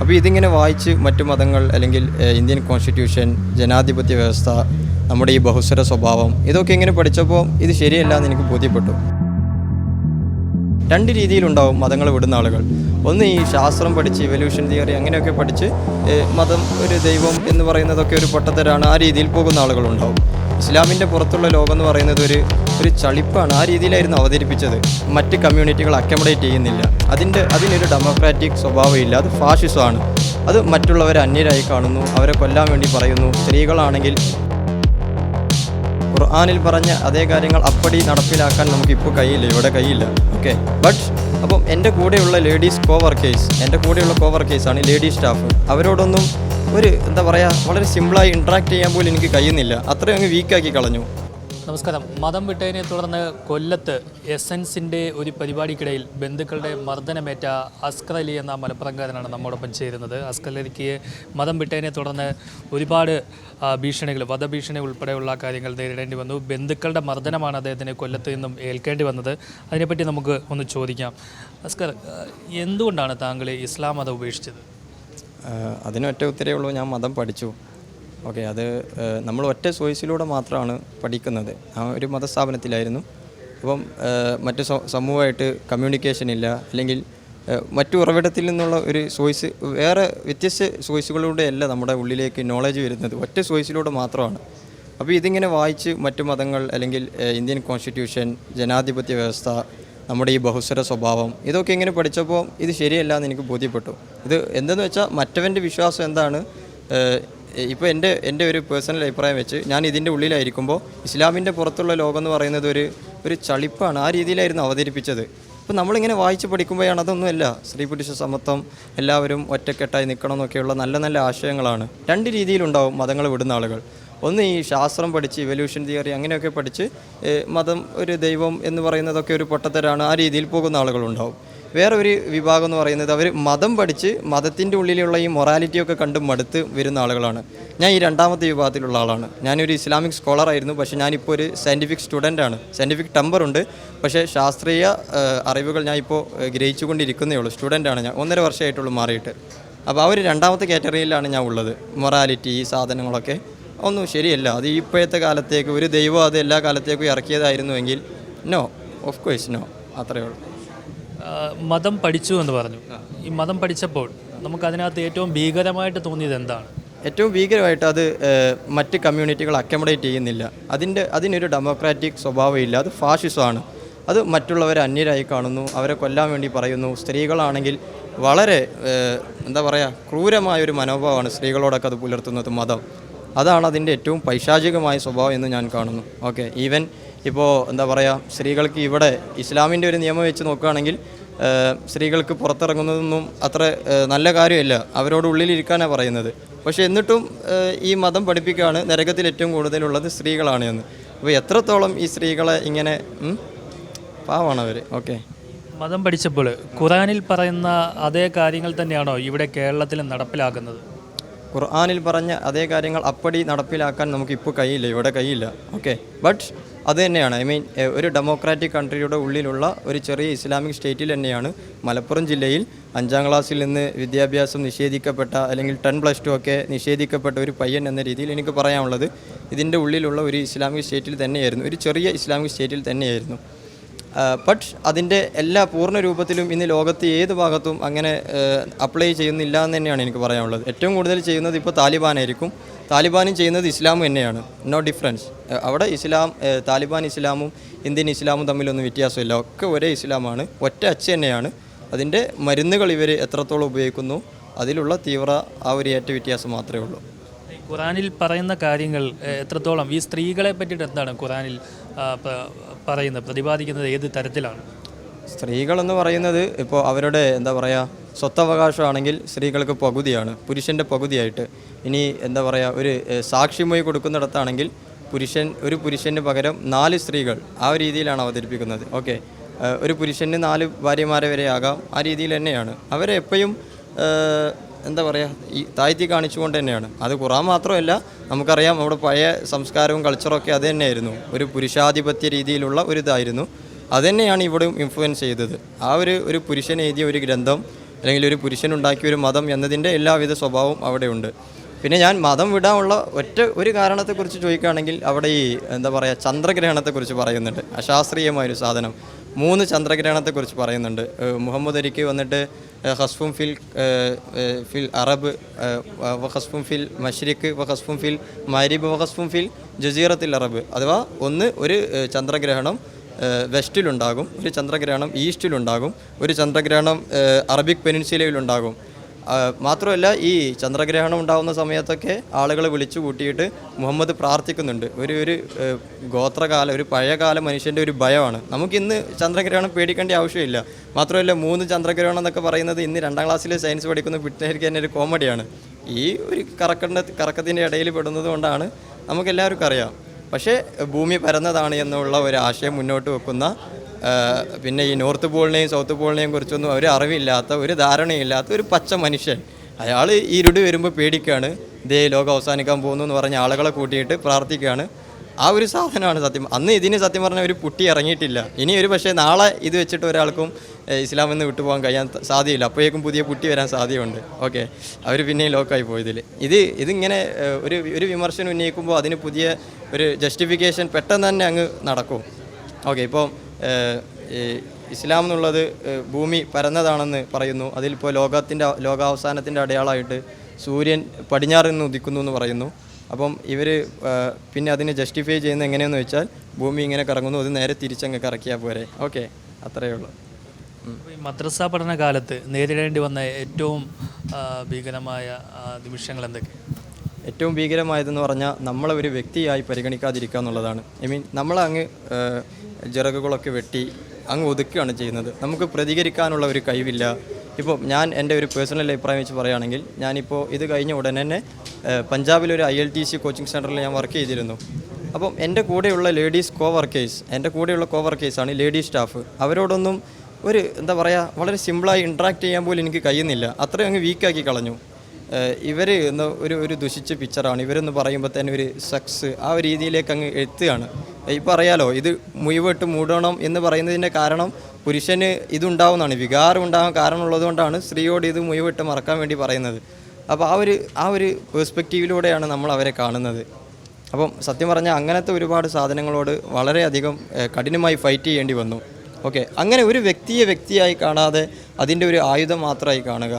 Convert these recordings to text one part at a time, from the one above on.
അപ്പോൾ ഇതിങ്ങനെ വായിച്ച് മറ്റു മതങ്ങൾ അല്ലെങ്കിൽ ഇന്ത്യൻ കോൺസ്റ്റിറ്റ്യൂഷൻ ജനാധിപത്യ വ്യവസ്ഥ നമ്മുടെ ഈ ബഹുസ്വര സ്വഭാവം ഇതൊക്കെ ഇങ്ങനെ പഠിച്ചപ്പോൾ ഇത് ശരിയല്ല എന്ന് എനിക്ക് ബോധ്യപ്പെട്ടു. രണ്ട് രീതിയിലുണ്ടാവും മതങ്ങൾ വിടുന്ന ആളുകൾ. ഒന്ന് ഈ ശാസ്ത്രം പഠിച്ച് ഇവല്യൂഷൻ തിയറി അങ്ങനെയൊക്കെ പഠിച്ച് മതം ഒരു ദൈവം എന്ന് പറയുന്നതൊക്കെ ഒരു പൊട്ടത്തരാണ് ആ രീതിയിൽ പോകുന്ന ആളുകളുണ്ടാവും. ഇസ്ലാമിന്റെ പുറത്തുള്ള ലോകം എന്ന് പറയുന്നത് ഒരു ഒരു ചളിപ്പാണ്. ആ രീതിയിലായിരുന്നു അവതരിപ്പിച്ചത്. മറ്റ് കമ്മ്യൂണിറ്റികൾ അക്കമഡേറ്റ് ചെയ്യുന്നില്ല. അതിന്റെ അതിനൊരു ഡെമോക്രാറ്റിക് സ്വഭാവമില്ല. അത് ഫാഷിസമാണ് അത് മറ്റുള്ളവരെ അന്യരായി കാണുന്നു. അവരെ കൊല്ലാൻ വേണ്ടി പറയുന്നു. സ്ത്രീകളാണെങ്കിൽ ഖുർആാനിൽ പറഞ്ഞ അതേ കാര്യങ്ങൾ അപ്പടി നടപ്പിലാക്കാൻ നമുക്കിപ്പോൾ കഴിയില്ല ഇവിടെ കഴിയില്ല ഓക്കെ ബട്ട് അപ്പം എന്റെ കൂടെയുള്ള ലേഡീസ് കോ വർക്കേഴ്സ് എന്റെ കൂടെയുള്ള കോ വർക്കേഴ്സാണ് ലേഡീസ് സ്റ്റാഫ് അവരോടൊന്നും ഒരു എന്താ പറയുക വളരെ സിമ്പിളായി ഇൻട്രാക്ട് ചെയ്യാൻ പോലും എനിക്ക് കഴിയുന്നില്ല. അത്രയും അങ്ങ് വീക്കാക്കി കളഞ്ഞു. നമസ്കാരം. മതം വിട്ടതിനെ തുടർന്ന് കൊല്ലത്ത് എസൻസിന്റെ ഒരു പരിപാടിക്കിടയിൽ ബന്ധുക്കളുടെ മർദ്ദനമേറ്റ അസ്കർ അലി എന്ന മലപ്പുറംകാരനാണ് നമ്മോടൊപ്പം ചേരുന്നത്. അസ്കർ അലിക്ക് മതം വിട്ടതിനെ തുടർന്ന് ഒരുപാട് ഭീഷണികൾ വധഭീഷണി ഉൾപ്പെടെയുള്ള കാര്യങ്ങൾ നേരിടേണ്ടി വന്നു. ബന്ധുക്കളുടെ മർദ്ദനമാണ് അദ്ദേഹത്തിന് കൊല്ലത്ത് നിന്നും ഏൽക്കേണ്ടി വന്നത്. അതിനെപ്പറ്റി നമുക്ക് ഒന്ന് ചോദിക്കാം. അസ്കർ എന്തുകൊണ്ടാണ് താങ്കൾ ഇസ്ലാം മതം ഉപേക്ഷിച്ചത്? അതിനൊറ്റ ഉത്തരേ ഉള്ളൂ. ഞാൻ മതം പഠിച്ചു. ഓക്കെ അത് നമ്മൾ ഒറ്റ ചോയ്സിലൂടെ മാത്രമാണ് പഠിക്കുന്നത്. ആ ഒരു മതസ്ഥാപനത്തിലായിരുന്നു. അപ്പം മറ്റു സമൂഹമായിട്ട് കമ്മ്യൂണിക്കേഷൻ ഇല്ല. അല്ലെങ്കിൽ മറ്റു ഉറവിടത്തിൽ നിന്നുള്ള ഒരു സോയ്സ് വേറെ വ്യത്യസ്ത സോയ്സുകളിലൂടെ അല്ല നമ്മുടെ ഉള്ളിലേക്ക് നോളജ് വരുന്നത്. ഒറ്റ സോയ്സിലൂടെ മാത്രമാണ്. അപ്പോൾ ഇതിങ്ങനെ വായിച്ച് മറ്റു മതങ്ങൾ അല്ലെങ്കിൽ ഇന്ത്യൻ കോൺസ്റ്റിറ്റ്യൂഷൻ ജനാധിപത്യ വ്യവസ്ഥ നമ്മുടെ ഈ ബഹുസ്വര സ്വഭാവം ഇതൊക്കെ ഇങ്ങനെ പഠിച്ചപ്പോൾ ഇത് ശരിയല്ല എന്ന് എനിക്ക് ബോധ്യപ്പെട്ടു. ഇത് എന്തെന്ന് വെച്ചാൽ മറ്റവന്റെ വിശ്വാസം എന്താണ്? ഇപ്പോൾ എന്റെ എന്റെ ഒരു പേഴ്സണൽ അഭിപ്രായം വെച്ച് ഞാൻ ഇതിന്റെ ഉള്ളിലായിരിക്കുമ്പോൾ ഇസ്ലാമിന്റെ പുറത്തുള്ള ലോകം എന്ന് പറയുന്നത് ഒരു ഒരു ചളിപ്പാണ്. ആ രീതിയിലായിരുന്നു അവതരിപ്പിച്ചത്. അപ്പോൾ നമ്മളിങ്ങനെ വായിച്ച് പഠിക്കുമ്പോഴാണ് അതൊന്നുമല്ല സ്ത്രീ പുരുഷ സമത്വം എല്ലാവരും ഒറ്റക്കെട്ടായി നിൽക്കണം എന്നൊക്കെയുള്ള നല്ല നല്ല ആശയങ്ങളാണ്. രണ്ട് രീതിയിലുണ്ടാവും മതങ്ങൾ വിടുന്ന ആളുകൾ. ഒന്ന് ഈ ശാസ്ത്രം പഠിച്ച് ഇവല്യൂഷൻ തിയറി അങ്ങനെയൊക്കെ പഠിച്ച് മതം ഒരു ദൈവം എന്ന് പറയുന്നതൊക്കെ ഒരു പൊട്ടത്തരാണ് ആ രീതിയിൽ പോകുന്ന ആളുകളുണ്ടാവും. വേറെ ഒരു വിഭാഗം എന്ന് പറയുന്നത് അവർ മതം പഠിച്ച് മതത്തിന്റെ ഉള്ളിലുള്ള ഈ മൊറാലിറ്റിയൊക്കെ കണ്ട് മടുത്ത് വരുന്ന ആളുകളാണ്. ഞാൻ ഈ രണ്ടാമത്തെ വിഭാഗത്തിലുള്ള ആളാണ്. ഞാനൊരു ഇസ്ലാമിക് സ്കോളർ ആയിരുന്നു. പക്ഷേ ഞാനിപ്പോൾ ഒരു സയന്റിഫിക് സ്റ്റുഡന്റാണ് സയന്റിഫിക് ടെമ്പറുണ്ട് പക്ഷേ ശാസ്ത്രീയ അറിവുകൾ ഞാൻ ഇപ്പോൾ ഗ്രഹിച്ചുകൊണ്ടിരിക്കുന്നേ ഉള്ളൂ. സ്റ്റുഡന്റാണ് ഞാൻ. ഒന്നര വർഷമായിട്ടുള്ളൂ മാറിയിട്ട്. അപ്പോൾ ആ ഒരു രണ്ടാമത്തെ കാറ്റഗറിയിലാണ് ഞാൻ ഉള്ളത്. മൊറാലിറ്റി ഈ സാധനങ്ങളൊക്കെ. ഒന്നും ശരിയല്ല. അത് ഇപ്പോഴത്തെ കാലത്തേക്ക് ഒരു ദൈവം അത് എല്ലാ കാലത്തേക്കും ഇറക്കിയതായിരുന്നുവെങ്കിൽ നോ ഓഫ് കോഴ്സ് നോ അത്രയേ ഉള്ളൂ. മതം പഠിച്ചു എന്ന് പറഞ്ഞു. ഈ മതം പഠിച്ചപ്പോൾ നമുക്ക് അതിനകത്ത് ഏറ്റവും ഭീകരമായിട്ട് തോന്നിയത് എന്താണ്? ഏറ്റവും ഭീകരമായിട്ട് അത് മറ്റ് കമ്മ്യൂണിറ്റികൾ അക്കമഡേറ്റ് ചെയ്യുന്നില്ല. അതിന്റെ അതിനൊരു ഡെമോക്രാറ്റിക് സ്വഭാവമില്ല. അത് ഫാഷിസമാണ്. അത് മറ്റുള്ളവരെ അന്യരായി കാണുന്നു. അവരെ കൊല്ലാൻ വേണ്ടി പറയുന്നു. സ്ത്രീകളാണെങ്കിൽ വളരെ എന്താ പറയുക ക്രൂരമായൊരു മനോഭാവമാണ് സ്ത്രീകളോടൊക്കെ അത് പുലർത്തുന്നത് മതം. അതാണ് അതിന്റെ ഏറ്റവും പൈശാചികമായ സ്വഭാവം എന്ന് ഞാൻ കാണുന്നു. ഓക്കെ ഈവൻ ഇപ്പോൾ എന്താ പറയുക സ്ത്രീകൾക്ക് ഇവിടെ ഇസ്ലാമിന്റെ ഒരു നിയമം വെച്ച് നോക്കുകയാണെങ്കിൽ സ്ത്രീകൾക്ക് പുറത്തിറങ്ങുന്നതൊന്നും അത്ര നല്ല കാര്യമല്ല. അവരോട് ഉള്ളിലിരിക്കാനാണ് പറയുന്നത്. പക്ഷേ എന്നിട്ടും ഈ മതം പഠിപ്പിക്കുകയാണ് നരകത്തിൽ ഏറ്റവും കൂടുതലുള്ളത് സ്ത്രീകളാണ് എന്ന്. അപ്പോൾ എത്രത്തോളം ഈ സ്ത്രീകളെ ഇങ്ങനെ പാവാണ് അവർ ഓക്കെ. മതം പഠിച്ചപ്പോൾ ഖുറാനിൽ പറയുന്ന അതേ കാര്യങ്ങൾ തന്നെയാണോ ഇവിടെ കേരളത്തിൽ നടപ്പിലാക്കുന്നത്? ഖുർആാനിൽ പറഞ്ഞ അതേ കാര്യങ്ങൾ അപ്പടി നടപ്പിലാക്കാൻ നമുക്ക് നമുക്കിപ്പോൾ കഴിയില്ല ഇവിടെ കഴിയില്ല ഓക്കെ. ബട്ട് അത് തന്നെയാണ് ഐ മീൻ ഒരു ഡെമോക്രാറ്റിക് കൺട്രിയുടെ ഉള്ളിലുള്ള ഒരു ചെറിയ ഇസ്ലാമിക് സ്റ്റേറ്റിൽ തന്നെയാണ് മലപ്പുറം ജില്ലയിൽ അഞ്ചാം ക്ലാസ്സിൽ നിന്ന് വിദ്യാഭ്യാസം നിഷേധിക്കപ്പെട്ട അല്ലെങ്കിൽ ടെൻ പ്ലസ് ടു ഒക്കെ നിഷേധിക്കപ്പെട്ട ഒരു പയ്യൻ എന്ന രീതിയിൽ എനിക്ക് പറയാനുള്ളത്. ഇതിന്റെ ഉള്ളിലുള്ള ഒരു ഇസ്ലാമിക് സ്റ്റേറ്റിൽ തന്നെയായിരുന്നു. ഒരു ചെറിയ ഇസ്ലാമിക് സ്റ്റേറ്റിൽ തന്നെയായിരുന്നു. ബട്ട് അതിന്റെ എല്ലാ പൂർണ രൂപത്തിലും ഇന്ന് ലോകത്ത് ഏത് ഭാഗത്തും അങ്ങനെ അപ്ലൈ ചെയ്യുന്നില്ല എന്ന് തന്നെയാണ് എനിക്ക് പറയാനുള്ളത്. ഏറ്റവും കൂടുതൽ ചെയ്യുന്നത് ഇപ്പോൾ താലിബാനായിരിക്കും. താലിബാനും ചെയ്യുന്നത് ഇസ്ലാമും തന്നെയാണ്. നോ ഡിഫറൻസ് അവിടെ ഇസ്ലാം താലിബാൻ ഇസ്ലാമും ഇന്ത്യൻ ഇസ്ലാമും തമ്മിലൊന്നും വ്യത്യാസമില്ല. ഒക്കെ ഒരേ ഇസ്ലാമാണ്. ഒറ്റ അച്ഛ തന്നെയാണ്. അതിന്റെ മരുന്നുകൾ ഇവർ എത്രത്തോളം ഉപയോഗിക്കുന്നു അതിലുള്ള തീവ്ര ആ ഒരു ഏറ്റ വ്യത്യാസം മാത്രമേ ഉള്ളൂ. ഖുറാനിൽ പറയുന്ന കാര്യങ്ങൾ എത്രത്തോളം? ഈ സ്ത്രീകളെ പറ്റിയിട്ട് എന്താണ് ഖുറാനിൽ പറയുന്നത്? പ്രതിപാദിക്കുന്നത് ഏത് തരത്തിലാണ്? സ്ത്രീകളെന്ന് പറയുന്നത് ഇപ്പോൾ അവരുടെ എന്താ പറയുക സ്വത്തവകാശമാണെങ്കിൽ സ്ത്രീകൾക്ക് പകുതിയാണ് പുരുഷന്റെ പകുതിയായിട്ട്. ഇനി എന്താ പറയുക ഒരു സാക്ഷിമൊഴി കൊടുക്കുന്നിടത്താണെങ്കിൽ പുരുഷൻ ഒരു പുരുഷന് പകരം നാല് സ്ത്രീകൾ ആ രീതിയിലാണ് അവതരിപ്പിക്കുന്നത്. ഓക്കെ. ഒരു പുരുഷന് നാല് ഭാര്യമാരെ വരെ ആകാം ആ രീതിയിൽ തന്നെയാണ്. അവരെ എപ്പോഴും എന്താ പറയുക ഈ താഴ്ത്തി കാണിച്ചുകൊണ്ട് തന്നെയാണ്. അത് ഖുറാൻ മാത്രമല്ല നമുക്കറിയാം നമ്മുടെ പഴയ സംസ്കാരവും കൾച്ചറും ഒക്കെ അത് തന്നെയായിരുന്നു. ഒരു പുരുഷാധിപത്യ രീതിയിലുള്ള ഒരു ഇതായിരുന്നു. അതുതന്നെയാണ് ഇവിടെയും ഇൻഫ്ലുവൻസ് ചെയ്തത്. ആ ഒരു ഒരു പുരുഷൻ എഴുതിയ ഒരു ഗ്രന്ഥം അല്ലെങ്കിൽ ഒരു പുരുഷനുണ്ടാക്കിയ ഒരു മതം എന്നതിന്റെ എല്ലാവിധ സ്വഭാവവും അവിടെയുണ്ട്. പിന്നെ ഞാൻ മതം വിടാനുള്ള ഒറ്റ ഒരു കാരണത്തെക്കുറിച്ച് ചോദിക്കുകയാണെങ്കിൽ അവിടെ ഈ എന്താ പറയുക ചന്ദ്രഗ്രഹണത്തെക്കുറിച്ച് പറയുന്നുണ്ട്. അശാസ്ത്രീയമായൊരു സാധനം. മൂന്ന് ചന്ദ്രഗ്രഹണത്തെക്കുറിച്ച് പറയുന്നുണ്ട്. മുഹമ്മദ് അലിക്ക് വന്നിട്ട് ഹസ്ഫും ഫിൽ ഫിൽ അറബ് വഹസ്ഫും ഫിൽ മഷ്രിഖ് വ ഹസ്ഫും ഫിൽ മരിബ് വ ഹസ്ഫും ഫിൽ ജസീറത്തിൽ അറബ്. അഥവാ ഒന്ന് ഒരു ചന്ദ്രഗ്രഹണം വെസ്റ്റിലുണ്ടാകും ഒരു ചന്ദ്രഗ്രഹണം ഈസ്റ്റിലുണ്ടാകും ഒരു ചന്ദ്രഗ്രഹണം അറബിക് പെനിൻസുലയിലുണ്ടാകും. മാത്രമല്ല ഈ ചന്ദ്രഗ്രഹണം ഉണ്ടാകുന്ന സമയത്തൊക്കെ ആളുകളെ വിളിച്ചു കൂട്ടിയിട്ട് മുഹമ്മദ് പ്രാർത്ഥിക്കുന്നുണ്ട്. ഒരു ഒരു ഗോത്രകാല ഒരു പഴയകാല മനുഷ്യന്റെ ഒരു ഭയമാണ്. നമുക്കിന്ന് ചന്ദ്രഗ്രഹണം പേടിക്കേണ്ട ആവശ്യമില്ല. മാത്രമല്ല മൂന്ന് ചന്ദ്രഗ്രഹണം എന്നൊക്കെ പറയുന്നത് ഇന്ന് രണ്ടാം ക്ലാസ്സിൽ സയൻസ് പഠിക്കുന്ന പിള്ളേർക്ക് തന്നെ ഒരു കോമഡിയാണ്. ഈ ഒരു കറക്കണ്ട കറക്കത്തിന്റെ ഇടയിൽ പെടുന്നത് കൊണ്ടാണ് നമുക്കെല്ലാവർക്കും അറിയാം. പക്ഷേ ഭൂമി പരന്നതാണ് എന്നുള്ള ഒരു ആശയം മുന്നോട്ട് വെക്കുന്ന പിന്നെ ഈ നോർത്ത് പോളിനെയും സൗത്ത് പോളിനെയും കുറിച്ചൊന്നും ഒരു അറിവില്ലാത്ത ഒരു ധാരണയില്ലാത്ത ഒരു പച്ച മനുഷ്യൻ. അയാൾ ഇരുട് വരുമ്പോൾ പേടിക്കുകയാണ് ഇതേ ലോകം അവസാനിക്കാൻ പോകുന്നു എന്ന് പറഞ്ഞ ആളുകളെ കൂട്ടിയിട്ട് പ്രാർത്ഥിക്കുകയാണ് ആ ഒരു സാധനമാണ് സത്യം. അന്ന് ഇതിന് സത്യം പറഞ്ഞ ഒരു പുട്ടി ഇറങ്ങിയിട്ടില്ല. ഇനി ഒരു പക്ഷേ നാളെ ഇത് വെച്ചിട്ട് ഒരാൾക്കും ഇസ്ലാമിൽ നിന്ന് വിട്ടുപോകാൻ കഴിയാൻ സാധ്യമില്ല. അപ്പോഴേക്കും പുതിയ പുട്ടി വരാൻ സാധ്യതയുണ്ട്. ഓക്കെ. അവർ പിന്നെയും ലോക്കായി പോയതിൽ ഇത് ഇതിങ്ങനെ ഒരു ഒരു വിമർശനം ഉന്നയിക്കുമ്പോൾ അതിന് പുതിയ ഒരു ജസ്റ്റിഫിക്കേഷൻ പെട്ടെന്ന് തന്നെ അങ്ങ് നടക്കും. ഓക്കെ ഇപ്പോൾ ഇസ്ലാം എന്നുള്ളത് ഭൂമി പരന്നതാണെന്ന് പറയുന്നു. അതിലിപ്പോൾ ലോകത്തിന്റെ ലോകാവസാനത്തിന്റെ അടയാളമായിട്ട് സൂര്യൻ പടിഞ്ഞാറിൽ നിന്ന് ഉദിക്കുന്നു എന്ന് പറയുന്നു. അപ്പം ഇവർ പിന്നെ അതിനെ ജസ്റ്റിഫൈ ചെയ്യുന്നത് എങ്ങനെയെന്ന് വെച്ചാൽ ഭൂമി ഇങ്ങനെ കറങ്ങുന്നു അത് നേരെ തിരിച്ചങ്ങ് കറക്കിയാൽ പോരെ. ഓക്കെ അത്രയേ ഉള്ളൂ. മദ്രസ പഠന കാലത്ത് നേരിടേണ്ടി വന്ന ഏറ്റവും ഭീകരമായ നിമിഷങ്ങൾ എന്തൊക്കെ? ഏറ്റവും ഭീകരമായതെന്ന് പറഞ്ഞാൽ നമ്മളെ ഒരു വ്യക്തിയായി പരിഗണിക്കാതിരിക്കുക എന്നുള്ളതാണ്. ഐ മീൻ നമ്മളങ്ങ് ജിറകുകളൊക്കെ ചിറകുകളൊക്കെ വെട്ടി അങ്ങ് ഒതുക്കുകയാണ് ചെയ്യുന്നത്. നമുക്ക് പ്രതികരിക്കാനുള്ള ഒരു കഴിവില്ല. ഇപ്പോൾ ഞാൻ എന്റെ ഒരു പേഴ്സണൽ അഭിപ്രായം വെച്ച് പറയുകയാണെങ്കിൽ ഞാനിപ്പോൾ ഇത് കഴിഞ്ഞ ഉടനെ തന്നെ പഞ്ചാബിലൊരു I L T C coaching സെന്ററിൽ ഞാൻ വർക്ക് ചെയ്തിരുന്നു. അപ്പം എന്റെ കൂടെയുള്ള ലേഡീസ് കോ വർക്കേഴ്സ് എന്റെ കൂടെയുള്ള കോ വർക്കേഴ്സാണ് ലേഡീസ് സ്റ്റാഫ്. അവരോടൊന്നും ഒരു എന്താ പറയുക വളരെ സിമ്പിളായി ഇൻട്രാക്ട് ചെയ്യാൻ പോലും എനിക്ക് കഴിയുന്നില്ല. അത്രയും അങ്ങ് വീക്കാക്കി കളഞ്ഞു. ഇവർ എന്ന ഒരു ഒരു ദുഷിച്ച പിക്ചറാണ്. ഇവരെന്ന് പറയുമ്പോൾ തന്നെ ഒരു സെക്സ് ആ ഒരു രീതിയിലേക്ക് അങ്ങ് എത്തുകയാണ്. ഇപ്പോൾ അറിയാലോ ഇത് മുഴുവട്ട് മൂടണം എന്ന് പറയുന്നതിന്റെ കാരണം പുരുഷന് ഇതുണ്ടാവുന്നതാണ് വികാരം ഉണ്ടാകാൻ കാരണമുള്ളത് കൊണ്ടാണ് സ്ത്രീയോട് ഇത് മുഴുവിട്ട് മറക്കാൻ വേണ്ടി പറയുന്നത്. അപ്പോൾ ആ ഒരു ആ ഒരു പേഴ്സ്പെക്റ്റീവിലൂടെയാണ് നമ്മൾ അവരെ കാണുന്നത്. അപ്പം സത്യം പറഞ്ഞാൽ അങ്ങനത്തെ ഒരുപാട് സാധനങ്ങളോട് വളരെയധികം കഠിനമായി ഫൈറ്റ് ചെയ്യേണ്ടി വന്നു. ഓക്കെ അങ്ങനെ ഒരു വ്യക്തിയെ വ്യക്തിയായി കാണാതെ അതിന്റെ ഒരു ആയുധം മാത്രമായി കാണുക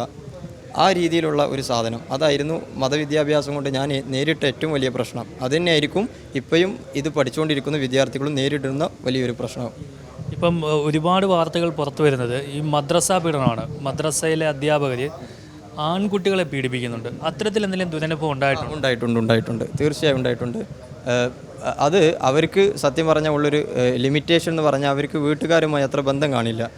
ആ രീതിയിലുള്ള ഒരു സാധനം. അതായിരുന്നു മതവിദ്യാഭ്യാസം കൊണ്ട് ഞാൻ നേരിട്ട ഏറ്റവും വലിയ പ്രശ്നം. അതുതന്നെയായിരിക്കും ഇപ്പോഴും ഇത് പഠിച്ചുകൊണ്ടിരിക്കുന്ന വിദ്യാർത്ഥികളും നേരിടുന്ന വലിയൊരു പ്രശ്നം. ഇപ്പം ഒരുപാട് വാർത്തകൾ പുറത്തു വരുന്നത് ഈ മദ്രസ പീഡനമാണ്. മദ്രസയിലെ അധ്യാപകർ ആൺകുട്ടികളെ പീഡിപ്പിക്കുന്നുണ്ട്. അത്തരത്തിൽ എന്തെങ്കിലും ദുരനുഭവം ഉണ്ടായിട്ടുണ്ട്? ഉണ്ടായിട്ടുണ്ട് ഉണ്ടായിട്ടുണ്ട്. തീർച്ചയായും ഉണ്ടായിട്ടുണ്ട്. അത് അവർക്ക് സത്യം പറഞ്ഞാൽ ഉള്ളൊരു ലിമിറ്റേഷൻ എന്ന് പറഞ്ഞാൽ അവർക്ക് വീട്ടുകാരുമായി അത്ര ബന്ധം കാണില്ല.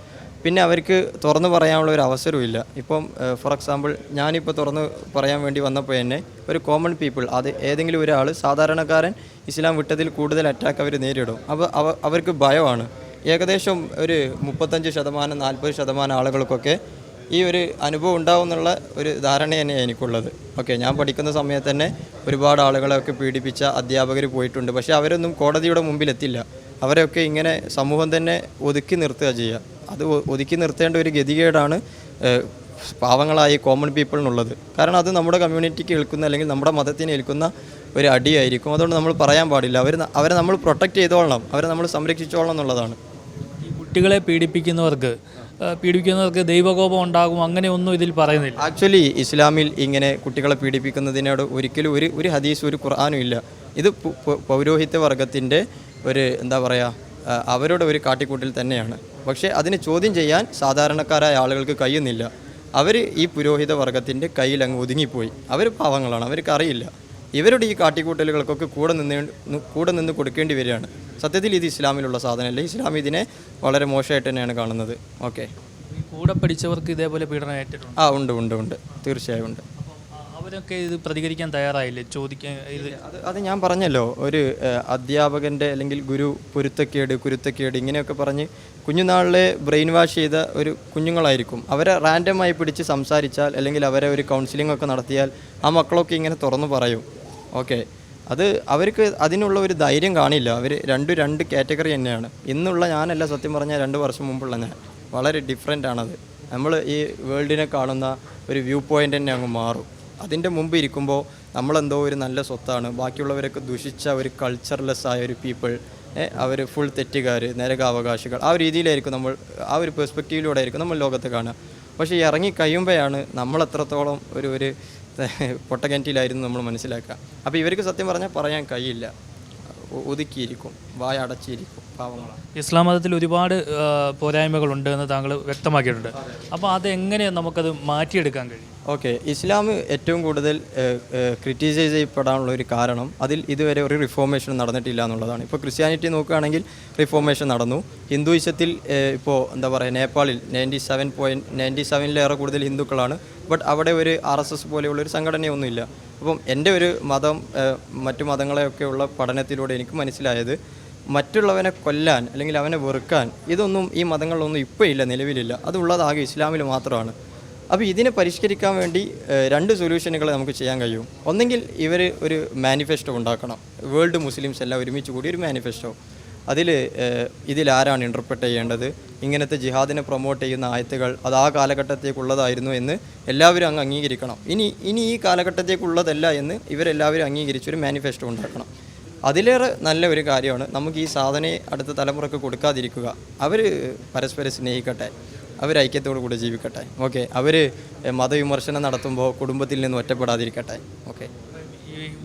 പിന്നെ അവർക്ക് തുറന്നു പറയാനുള്ള ഒരു അവസരവും ഇല്ല. ഇപ്പം ഫോർ എക്സാമ്പിൾ ഞാനിപ്പോൾ തുറന്ന് പറയാൻ വേണ്ടി വന്നപ്പോൾ തന്നെ ഒരു കോമൺ പീപ്പിൾ അത് ഏതെങ്കിലും ഒരാൾ സാധാരണക്കാരൻ ഇസ്ലാം വിട്ടതിൽ കൂടുതൽ അറ്റാക്ക് അവർ നേരിടും. അപ്പോൾ അവർക്ക് ഭയമാണ്. ഏകദേശം ഒരു മുപ്പത്തഞ്ച് ശതമാനം നാൽപ്പത് ശതമാനം ആളുകൾക്കൊക്കെ ഈ ഒരു അനുഭവം ഉണ്ടാവും എന്നുള്ള ഒരു ധാരണ തന്നെയാണ് എനിക്കുള്ളത്. ഓക്കെ ഞാൻ പഠിക്കുന്ന സമയത്ത് തന്നെ ഒരുപാട് ആളുകളെയൊക്കെ പീഡിപ്പിച്ച അധ്യാപകർ പോയിട്ടുണ്ട്. പക്ഷേ അവരൊന്നും കോടതിയുടെ മുമ്പിലെത്തില്ല. അവരെയൊക്കെ ഇങ്ങനെ സമൂഹം തന്നെ ഒതുക്കി നിർത്തുക ചെയ്യുക. അത് ഒതുക്കി നിർത്തേണ്ട ഒരു ഗതികേടാണ് പാവങ്ങളായി കോമൺ പീപ്പിളിനുള്ളത് കാരണം അത് നമ്മുടെ കമ്മ്യൂണിറ്റിക്ക് ഏൽക്കുന്ന അല്ലെങ്കിൽ നമ്മുടെ മതത്തിന് ഏൽക്കുന്ന ഒരു അടിയായിരിക്കും. അതുകൊണ്ട് നമ്മൾ പറയാൻ പാടില്ല. അവർ അവരെ നമ്മൾ പ്രൊട്ടക്റ്റ് ചെയ്തോളണം. അവരെ നമ്മൾ സംരക്ഷിച്ചോളണം എന്നുള്ളതാണ്. കുട്ടികളെ പീഡിപ്പിക്കുന്നവർക്ക് പീഡിപ്പിക്കുന്നവർക്ക് ദൈവകോപം ഉണ്ടാകും അങ്ങനെയൊന്നും ഇതിൽ പറയുന്നില്ല. ആക്ച്വലി ഇസ്ലാമിൽ ഇങ്ങനെ കുട്ടികളെ പീഡിപ്പിക്കുന്നതിനോട് ഒരിക്കലും ഒരു ഒരു ഹദീസ് ഒരു ഖുർആാനും ഇല്ല. ഇത് പൗരോഹിത്യ വർഗത്തിന്റെ ഒരു എന്താ പറയുക അവരുടെ ഒരു കാട്ടിക്കൂട്ടിൽ തന്നെയാണ്. പക്ഷേ അതിനെ ചോദ്യം ചെയ്യാൻ സാധാരണക്കാരായ ആളുകൾക്ക് കഴിയുന്നില്ല. അവർ ഈ പുരോഹിത വർഗത്തിന്റെ കയ്യിൽ അങ്ങ് ഒതുങ്ങിപ്പോയി. അവർ പാവങ്ങളാണ് അവർക്ക് അറിയില്ല. ഇവരുടെ ഈ കാട്ടിക്കൂട്ടലുകൾക്കൊക്കെ കൂടെ നിന്ന് കൂടെ നിന്ന് കൊടുക്കേണ്ടി വരികയാണ്. സത്യത്തിൽ ഇത് ഇസ്ലാമിലുള്ള സാധനമല്ല. ഇസ്ലാം ഇതിനെ വളരെ മോശമായിട്ട് തന്നെയാണ് കാണുന്നത്. ഓക്കെ. കൂടെ പഠിച്ചവർക്ക് ഇതേപോലെ പീഡനം ഏറ്റിട്ടുണ്ട്? ആ ഉണ്ട് ഉണ്ട് ഉണ്ട്. തീർച്ചയായും ഉണ്ട്. അവരൊക്കെ ഇത് പ്രതികരിക്കാൻ തയ്യാറായില്ലേ? ചോദിക്കാൻ ഇത് അത് അത് ഞാൻ പറഞ്ഞല്ലോ. ഒരു അധ്യാപകന്റെ അല്ലെങ്കിൽ ഗുരു പൊരുത്തക്കേട് കുരുത്തക്കേട് ഇങ്ങനെയൊക്കെ പറഞ്ഞ് കുഞ്ഞുനാളിലെ ബ്രെയിൻ വാഷ് ചെയ്ത ഒരു കുഞ്ഞുങ്ങളായിരിക്കും. അവരെ റാൻഡമായി പിടിച്ച് സംസാരിച്ചാൽ അല്ലെങ്കിൽ അവരെ ഒരു കൗൺസിലിംഗ് ഒക്കെ നടത്തിയാൽ ആ മക്കളൊക്കെ ഇങ്ങനെ തുറന്നു പറയും. ഓക്കെ. അത് അവർക്ക് അതിനുള്ള ഒരു ധൈര്യം കാണില്ല. അവർ രണ്ട് രണ്ട് കാറ്റഗറി തന്നെയാണ്. ഇന്നുള്ള ഞാനല്ല സത്യം പറഞ്ഞാൽ രണ്ട് വർഷം മുമ്പുള്ള ഞാൻ. വളരെ ഡിഫറെന്റ് ആണത്. നമ്മൾ ഈ വേൾഡിനെ കാണുന്ന ഒരു വ്യൂ പോയിന്റ് തന്നെ അങ്ങ് മാറും. അതിന്റെ മുമ്പ് ഇരിക്കുമ്പോൾ നമ്മളെന്തോ ഒരു നല്ല സ്വത്താണ്. ബാക്കിയുള്ളവരൊക്കെ ദുഷിച്ച ഒരു കൾച്ചർലെസ് ആയ ഒരു പീപ്പിൾ അവർ ഫുൾ തെറ്റുകാർ നരകാവകാശികൾ. ആ രീതിയിലായിരിക്കും നമ്മൾ ആ ഒരു പെർസ്പെക്റ്റീവിലൂടെ ആയിരിക്കും നമ്മൾ ലോകത്ത് കാണുക. പക്ഷേ ഇറങ്ങി കഴിയുമ്പോഴാണ് നമ്മളെത്രത്തോളം ഒരു ഒരു പൊട്ടക്കിണറ്റിലായിരുന്നു നമ്മൾ മനസ്സിലാക്കുക. അപ്പോൾ ഇവർക്ക് സത്യം പറഞ്ഞാൽ പറയാൻ കഴിയില്ല. ഒതുക്കിയിരിക്കും. വായ അടച്ചിരിക്കും പാവങ്ങളാണ് ഇസ്ലാം മതത്തിൽ ഒരുപാട് പോരായ്മകളുണ്ട് എന്ന് താങ്കൾ വ്യക്തമാക്കിയിട്ടുണ്ട്. അപ്പോൾ അതെങ്ങനെ നമുക്കത് മാറ്റിയെടുക്കാൻ കഴിയും? ഓക്കെ. ഇസ്ലാം ഏറ്റവും കൂടുതൽ ക്രിറ്റിസൈസ് ചെയ്യപ്പെടാനുള്ള ഒരു കാരണം അതിൽ ഇതുവരെ ഒരു റിഫോർമേഷൻ നടന്നിട്ടില്ല എന്നുള്ളതാണ്. ഇപ്പോൾ ക്രിസ്ത്യാനിറ്റി നോക്കുകയാണെങ്കിൽ റിഫോർമേഷൻ നടന്നു. ഹിന്ദുയിസത്തിൽ ഇപ്പോൾ എന്താ പറയുക നേപ്പാളിൽ നയന്റി സെവൻ പോയിന്റ് നയന്റി സെവനിലേറെ കൂടുതൽ ഹിന്ദുക്കളാണ് ബട്ട് അവിടെ ഒരു ആർ എസ് എസ് പോലെയുള്ള ഒരു സംഘടനയൊന്നുമില്ല. അപ്പം എന്റെ ഒരു മതം മറ്റു മതങ്ങളെയൊക്കെയുള്ള പഠനത്തിലൂടെ എനിക്ക് മനസ്സിലായത് മറ്റുള്ളവനെ കൊല്ലാൻ അല്ലെങ്കിൽ അവനെ വെറുക്കാൻ ഇതൊന്നും ഈ മതങ്ങളിലൊന്നും ഇപ്പോൾ ഇല്ല നിലവിലില്ല. അതുള്ളതാകെ ഇസ്ലാമിൽ മാത്രമാണ്. അപ്പോൾ ഇതിനെ പരിഷ്കരിക്കാൻ വേണ്ടി രണ്ട് സൊല്യൂഷനുകൾ നമുക്ക് ചെയ്യാൻ കഴിയും. ഒന്നെങ്കിൽ ഇവർ ഒരു മാനിഫെസ്റ്റോ ഉണ്ടാക്കണം. വേൾഡ് മുസ്ലിംസ് എല്ലാം ഒരുമിച്ച് കൂടി ഒരു മാനിഫെസ്റ്റോ അതിൽ ഇതിലാരാണ് ഇന്റർപ്രറ്റ് ചെയ്യേണ്ടത്? ഇങ്ങനത്തെ ജിഹാദിനെ പ്രൊമോട്ട് ചെയ്യുന്ന ആയത്തുകൾ അത് ആ കാലഘട്ടത്തേക്കുള്ളതായിരുന്നു എന്ന് എല്ലാവരും അങ്ങ് അംഗീകരിക്കണം. ഇനി ഇനി ഈ കാലഘട്ടത്തേക്കുള്ളതല്ല എന്ന് ഇവരെല്ലാവരും അംഗീകരിച്ച് ഒരു മാനിഫെസ്റ്റോ ഉണ്ടാക്കണം. അതിലേറെ നല്ല ഒരു കാര്യമാണ് നമുക്ക് ഈ സാധനയെ അടുത്ത തലമുറയ്ക്ക് കൊടുക്കാതിരിക്കുക. അവർ പരസ്പരം സ്നേഹിക്കട്ടെ. അവർ ഐക്യത്തോടു കൂടി ജീവിക്കട്ടെ. ഓക്കെ? അവർ മതവിമർശനം നടത്തുമ്പോൾ കുടുംബത്തിൽ നിന്ന് ഒറ്റപ്പെടാതിരിക്കട്ടെ. ഓക്കെ?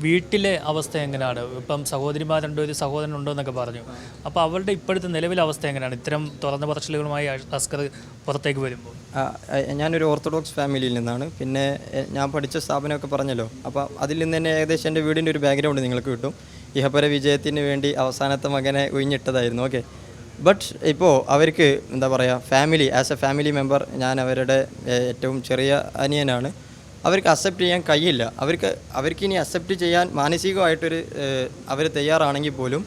വീട്ടിലെ അവസ്ഥ എങ്ങനെയാണ്? ഇപ്പം സഹോദരിമാരുണ്ട് ഒരു സഹോദരനുണ്ടോ എന്നൊക്കെ പറഞ്ഞു. അപ്പോൾ അവരുടെ ഇപ്പോഴത്തെ നിലവിലെ അവസ്ഥ എങ്ങനെയാണ്? ഇത്തരം തുറന്ന പറച്ചിലുകളുമായി അസ്കർ പുറത്തേക്ക് വരുമ്പോൾ. ഞാനൊരു ഓർത്തഡോക്സ് ഫാമിലിയിൽ നിന്നാണ്. പിന്നെ ഞാൻ പഠിച്ച സ്ഥാപനമൊക്കെ പറഞ്ഞല്ലോ. അപ്പോൾ അതിൽ നിന്ന് തന്നെ ഏകദേശം എന്റെ വീടിന്റെ ഒരു ബാക്ക്ഗ്രൗണ്ട് നിങ്ങൾക്ക് കിട്ടും. ഇഹപര വിജയത്തിന് വേണ്ടി അവസാനത്തെ മകനെ ഒഴിഞ്ഞിട്ടതായിരുന്നു. ഓക്കെ. ബട്ട് ഇപ്പോൾ അവർക്ക് എന്താ പറയുക family as a family member ഞാൻ അവരുടെ ഏറ്റവും ചെറിയ അനിയനാണ്. അവർക്ക് അക്സെപ്റ്റ് ചെയ്യാൻ കഴിയില്ല. അവർക്ക് അവർക്ക് ഇനി അക്സെപ്റ്റ് ചെയ്യാൻ മാനസികമായിട്ടൊരു അവർ തയ്യാറാണെങ്കിൽ പോലും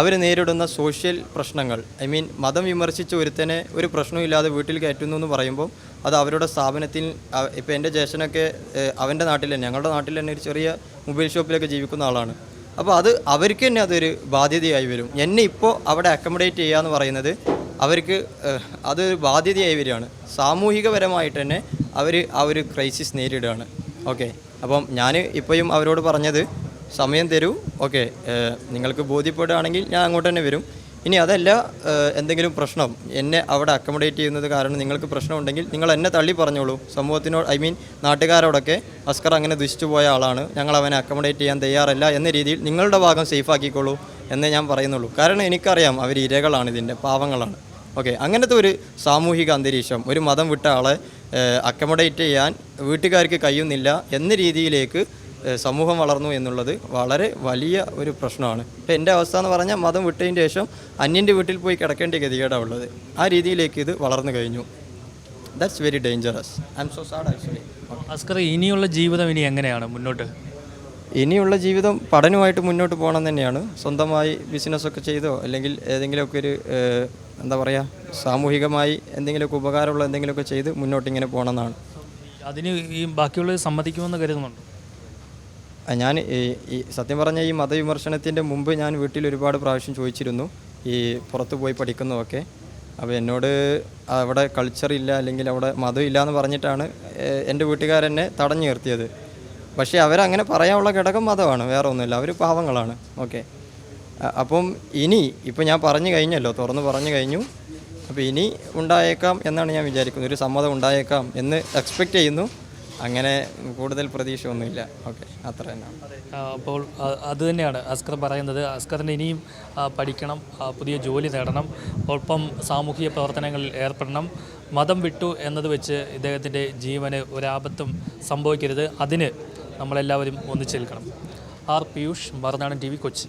അവർ നേരിടുന്ന സോഷ്യൽ പ്രശ്നങ്ങൾ ഐ മീൻ മതം വിമർശിച്ച ഒരുത്തനെ ഒരു പ്രശ്നമില്ലാതെ വീട്ടിൽ കയറ്റുന്നു എന്ന് പറയുമ്പോൾ അത് അവരുടെ സ്ഥാപനത്തിൽ ഇപ്പോൾ എന്റെ ജേഷനൊക്കെ അവന്റെ നാട്ടിൽ തന്നെ ഞങ്ങളുടെ നാട്ടിൽ തന്നെ ഒരു ചെറിയ മൊബൈൽ ഷോപ്പിലൊക്കെ ജീവിക്കുന്ന ആളാണ്. അപ്പോൾ അത് അവർക്ക് തന്നെ അതൊരു ബാധ്യതയായി വരും. എന്നെ ഇപ്പോൾ അവിടെ അക്കോമഡേറ്റ് ചെയ്യുക എന്ന് പറയുന്നത് അവർക്ക് അതൊരു ബാധ്യതയായി വരികയാണ്. സാമൂഹികപരമായിട്ട് തന്നെ അവർ ആ ഒരു ക്രൈസിസ് നേരിടുകയാണ്. ഓക്കെ അപ്പം ഞാൻ ഇപ്പോഴും അവരോട് പറഞ്ഞത് സമയം തരൂ. ഓക്കെ നിങ്ങൾക്ക് ബോധ്യപ്പെടുകയാണെങ്കിൽ ഞാൻ അങ്ങോട്ട് തന്നെ വരും. ഇനി അതല്ല എന്തെങ്കിലും പ്രശ്നം എന്നെ അവിടെ അക്കോമഡേറ്റ് ചെയ്യുന്നത് കാരണം നിങ്ങൾക്ക് പ്രശ്നമുണ്ടെങ്കിൽ നിങ്ങൾ എന്നെ തള്ളി പറഞ്ഞോളൂ. സമൂഹത്തിനോട് ഐ മീൻ നാട്ടുകാരോടൊക്കെ അസ്കർ അങ്ങനെ ദുഷിച്ചു പോയ ആളാണ്. ഞങ്ങൾ അവനെ അക്കോമഡേറ്റ് ചെയ്യാൻ തയ്യാറല്ല എന്ന രീതിയിൽ നിങ്ങളുടെ ഭാഗം സേഫ് ആക്കിക്കോളൂ എന്നേ ഞാൻ പറയുന്നുള്ളൂ. കാരണം എനിക്കറിയാം അവർ ഇരകളാണ് ഇതിന്റെ പാവങ്ങളാണ്. ഓക്കെ അങ്ങനത്തെ ഒരു സാമൂഹിക അന്തരീക്ഷം ഒരു മതം വിട്ട ആളെ അക്കോമഡേറ്റ് ചെയ്യാൻ വീട്ടുകാർക്ക് കഴിയുന്നില്ല എന്ന രീതിയിലേക്ക് സമൂഹം വളർന്നു എന്നുള്ളത് വളരെ വലിയ ഒരു പ്രശ്നമാണ്. ഇപ്പം എന്റെ അവസ്ഥ എന്ന് പറഞ്ഞാൽ മതം വിട്ടതിന് ശേഷം അന്യന്റെ വീട്ടിൽ പോയി കിടക്കേണ്ട ഗതികേടാണ് ഉള്ളത്. ആ രീതിയിലേക്ക് ഇത് വളർന്നു കഴിഞ്ഞു. That's very dangerous I'm so sad actually Askar ഇനിയുള്ള ജീവിതം ഇനി എങ്ങനെയാണ് മുന്നോട്ട്? ഇനിയുള്ള ജീവിതം പഠനമായിട്ട് മുന്നോട്ട് പോകണം തന്നെയാണ്. സ്വന്തമായി ബിസിനസ്സൊക്കെ ചെയ്തോ അല്ലെങ്കിൽ ഏതെങ്കിലുമൊക്കെ ഒരു എന്താ പറയുക സാമൂഹികമായി എന്തെങ്കിലുമൊക്കെ ഉപകാരമുള്ള എന്തെങ്കിലുമൊക്കെ ചെയ്ത് മുന്നോട്ട് ഇങ്ങനെ പോകണമെന്നാണ്. അതിന് ഈ ബാക്കിയുള്ളവർ സമ്മതിക്കുമെന്ന് കരുതുന്നുണ്ട്? ഞാൻ ഈ സത്യം പറഞ്ഞ ഈ മതവിമർശനത്തിന്റെ മുമ്പ് ഞാൻ വീട്ടിൽ ഒരുപാട് പ്രാവശ്യം ചോദിച്ചിരുന്നു ഈ പുറത്ത് പോയി പഠിക്കുന്നതൊക്കെ. അപ്പോൾ എന്നോട് അവിടെ കൾച്ചർ ഇല്ല അല്ലെങ്കിൽ അവിടെ മതം ഇല്ല എന്ന് പറഞ്ഞിട്ടാണ് എന്റെ വീട്ടുകാരെന്നെ തടഞ്ഞു നിർത്തിയത്. പക്ഷേ അവരങ്ങനെ പറയാനുള്ള ഘടകം മതമാണ് വേറെ ഒന്നുമില്ല. അവർ പാവങ്ങളാണ്. ഓക്കെ. അപ്പം ഇനി ഇപ്പം ഞാൻ പറഞ്ഞു കഴിഞ്ഞല്ലോ തുറന്ന് പറഞ്ഞു കഴിഞ്ഞു. അപ്പോൾ ഇനി ഉണ്ടായേക്കാം എന്നാണ് ഞാൻ വിചാരിക്കുന്നത്. ഒരു സമ്മതം ഉണ്ടായേക്കാം എന്ന് എക്സ്പെക്റ്റ് ചെയ്യുന്നു. അങ്ങനെ കൂടുതൽ പ്രതീക്ഷ ഒന്നുമില്ല ഓക്കെ അത്ര തന്നെയാണ് അപ്പോൾ അത് തന്നെയാണ് അസ്കർ പറയുന്നത്. അസ്കറിന് ഇനിയും പഠിക്കണം പുതിയ ജോലി നേടണം ഒപ്പം സാമൂഹിക പ്രവർത്തനങ്ങളിൽ ഏർപ്പെടണം. മതം വിട്ടു എന്നത് വെച്ച് ഇദ്ദേഹത്തിന്റെ ജീവന് ഒരാപത്തും സംഭവിക്കരുത്. അതിന് നമ്മളെല്ലാവരും ഒന്നിച്ചേൽക്കണം R Piyush Marunadan T V Kochi.